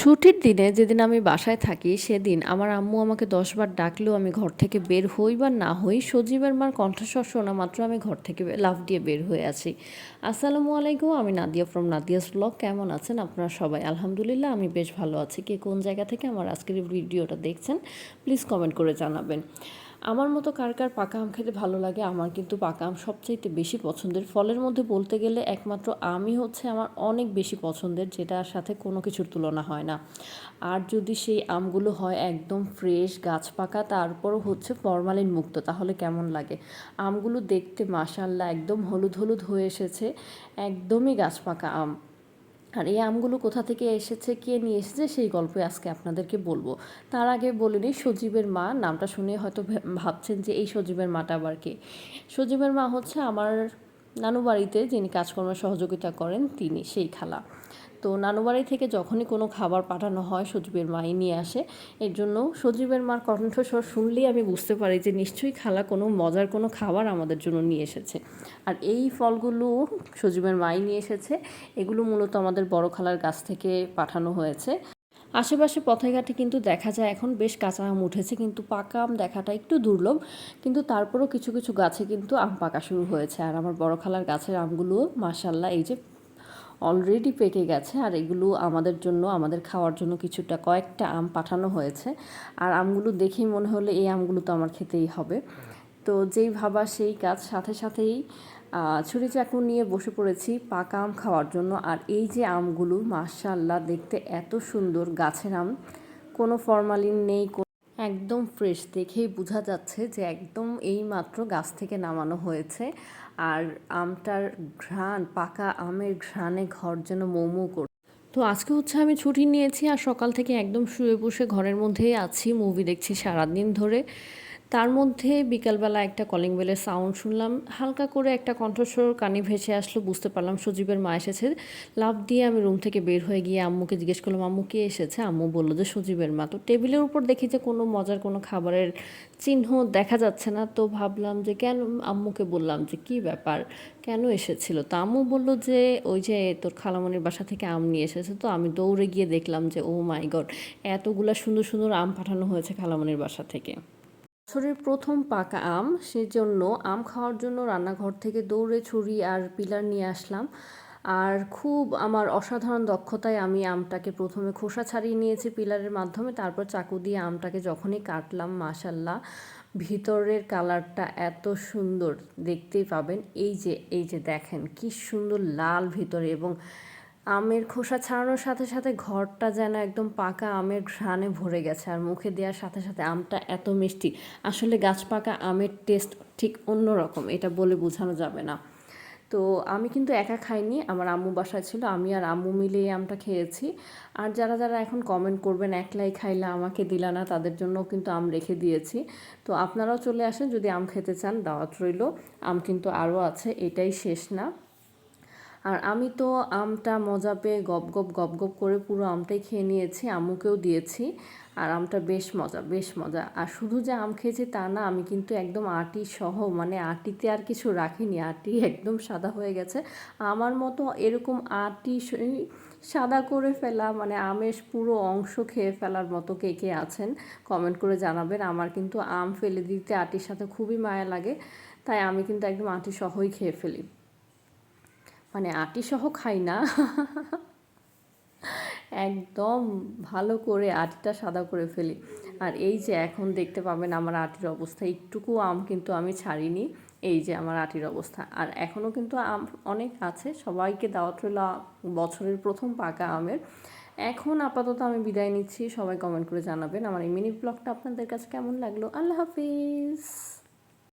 ছুটির দিনে যেদিন আমি বাসায় থাকি, সেদিন আমার আম্মু আমাকে দশবার ডাকলেও আমি ঘর থেকে বের হই বা না হই, সজীবের মার কণ্ঠস্বর শোনা মাত্র আমি ঘর থেকে লাফ দিয়ে বের হয়ে আছি। আসসালামু আলাইকুম, আমি নাদিয়া ফ্রম নাদিয়াস ব্লগ কেমন আছেন আপনারা সবাই? আলহামদুলিল্লাহ, আমি বেশ ভালো আছি। কে কোন জায়গা থেকে আমার আজকের ভিডিওটা দেখছেন প্লিজ কমেন্ট করে জানাবেন। আমার মতো কার কার পাকা আম খেতে ভালো লাগে আমার কিন্তু পাকা আম সবচাইতে বেশি পছন্দের। ফলের মধ্যে বলতে গেলে একমাত্র আমই হচ্ছে আমার অনেক বেশি পছন্দের, যেটার সাথে কোনো কিছুর তুলনা হয় না। আর যদি সেই আমগুলো হয় একদম ফ্রেশ গাছ পাকা, তারপরও হচ্ছে ফরমালিন মুক্ত, তাহলে কেমন লাগে? আমগুলো দেখতে মাসাল্লাহ একদম হলুদ হলুদ হয়ে এসেছে, একদমই গাছ পাকা আম। আর এই আমগুলো কোথা থেকে এসেছে, কে নিয়ে এসেছে, সেই গল্পে আজকে আপনাদেরকে বলব। তার আগে বলে নিই, সজীবের মা, নামটা শুনে হয়তো ভাবছেন যে এই সজীবের মাটা আবার কে? সজীবের মা হচ্ছে আমার নানু বাড়িতে যিনি কাজকর্মে সহযোগিতা করেন, তিনি সেই খালা। তো নানু বাড়ি থেকে যখনই কোনো খাবার পাঠানো হয়, সজীবের মাই নিয়ে আসে। এর জন্য সজীবের মার কণ্ঠস্বর শুনলেই আমি বুঝতে পারি যে নিশ্চয়ই খালা কোনো মজার কোনো খাবার আমাদের জন্য নিয়ে এসেছে। আর এই ফলগুলো সজীবের মাই নিয়ে এসেছে, এগুলো মূলত আমাদের বড় খালার গাছ থেকে পাঠানো হয়েছে। আশেপাশে পথে ঘাটে কিন্তু দেখা যায় এখন বেশ কাঁচা আম উঠেছে, কিন্তু পাকা আম দেখাটা একটু দুর্লভ। কিন্তু তারপরও কিছু কিছু গাছে কিন্তু আম পাকা শুরু হয়েছে। আর আমার বড় খালার গাছের আমগুলো মাসাল্লাহ এই যে অলরেডি পেকে গেছে, আর এগুলো আমাদের জন্য, আমাদের খাওয়ার জন্য কিছুটা কয়েকটা আম পাঠানো হয়েছে। আর আমগুলো দেখেই মনে হলো এই আমগুলো তো আমার খেতেই হবে। তো যেই ভাবা সেই কাজ। সাথে সাথেই ছুরি চাকু নিয়ে বসে পড়েছি পাকা আম খাওয়ার জন্য। আর এই যে আমগুলো মাশাল্লাহ দেখতে এত সুন্দর গাছের আম। কোনো ফরমালিন নেই একদম ফ্রেশ দেখেই বোঝা যাচ্ছে যে একদম এই মাত্র গাছ থেকে নামানো হয়েছে। আর আমটার ঘ্রাণ, পাকা আমের ঘ্রাণে ঘর যেন মোমো করে তো আজকে হচ্ছে আমি ছুটি নিয়েছি আর সকাল থেকে একদম শুয়ে বসে ঘরের মধ্যেই আছি। মুভি দেখছি সারাদিন ধরে। তার মধ্যে বিকালবেলা একটা কলিং বেলের সাউন্ড শুনলাম। হালকা করে একটা কণ্ঠস্বর কানে ভেসে আসলো, বুঝতে পারলাম সজীবের মা এসেছে। লাভ দিয়ে আমি রুম থেকে বের হয়ে গিয়ে আম্মুকে জিজ্ঞেস করলাম, আম্মু, কে এসেছে? আম্মু বলল যে, সজীবের মা। তো টেবিলের উপর দেখি যে কোনো মজার কোনো খাবারের চিহ্ন দেখা যাচ্ছে না। তো ভাবলাম যে, কেন? আম্মুকে বললাম যে, কি ব্যাপার? কেন এসেছিল? তো আম্মু বলল যে, ওই যে তোর খালামনির বাসা থেকে আম নিয়ে এসেছে। তো আমি দৌড়ে গিয়ে দেখলাম যে, ও মাই গড এতগুলা সুন্দর সুন্দর আম পাঠানো হয়েছে খালামনির বাসা থেকে। বছরের প্রথম পাকা আম, সেজন্য আম খাওয়ার জন্য রান্নাঘর থেকে দৌড়ে ছুরি আর পিলার নিয়ে আসলাম। আর খুব আমার অসাধারণ দক্ষতায় আমি আমটাকে প্রথমে খোসা ছাড়িয়ে নিয়েছি পিলারের মাধ্যমে, তারপর চাকু দিয়ে আমটাকে যখনই কাটলাম মাশাল্লাহ ভিতরের কালারটা এত সুন্দর, দেখতেই পাবেন। এই যে এই যে দেখেন, কি সুন্দর লাল ভিতরে এবং আমের খোসা ছাড়ানোর সাথে সাথে ঘরটা যেন একদম পাকা আমের ঘ্রাণে ভরে গেছে আর মুখে দেওয়ার সাথে সাথে আমটা এত মিষ্টি। আসলে গাছ পাকা আমের টেস্ট ঠিক অন্যরকম, এটা বলে বোঝানো যাবে না। তো আমি কিন্তু একা খাইনি, আমার আম্মু বাসায় ছিল, আমি আর আম্মু মিলে আমটা খেয়েছি। আর যারা যারা এখন কমেন্ট করবেন, একলাই খাইলা আমাকে দিলা না, তাদের জন্য কিন্তু আম রেখে দিয়েছি। তো আপনারাও চলে আসেন, যদি আম খেতে চান, দাওয়াত রইল। আম কিন্তু আরও আছে, এটাই শেষ না। আর আমি তো আমটা মজা পেয়ে গপ গপ গপ গপ করে পুরো আমটাই খেয়ে নিয়েছি আম্মুকেও দিয়েছি। আর আমটা বেশ মজা বেশ মজা। আর শুধু যে আম খেয়েছি তা না, আমি কিন্তু একদম আটি সহ মানে আটিতে আর কিছু রাখিনি, আটি একদম সাদা হয়ে গেছে। আমার মতো এরকম আটি সাদা করে ফেলা মানে আমের পুরো অংশ খেয়ে ফেলার মতো কে কে আছেন কমেন্ট করে জানাবেন। আমার কিন্তু আম ফেলে দিতে আটির সাথে খুবই মায়া লাগে, তাই আমি কিন্তু একদম আটি সহই খেয়ে ফেলি। মানে আটি সহ খাই না। একদম ভালো করে আটিটা সাদা করে ফেলি। আর এই যে এখন দেখতে পাবেন আমার আটির অবস্থা। একটুকু আম কিন্তু আমি ছাড়িনি, এই যে আমার আটির অবস্থা। আর এখনও কিন্তু আম অনেক আছে, সবাইকে দাওয়াত রইল বছরের প্রথম পাকা আমের। এখন আপাতত আমি বিদায় নিচ্ছি, সবাই কমেন্ট করে জানাবেন। আমার এই মিনি ব্লগটা আপনাদের কাছে কেমন লাগল? আল্লাহ হাফিজ!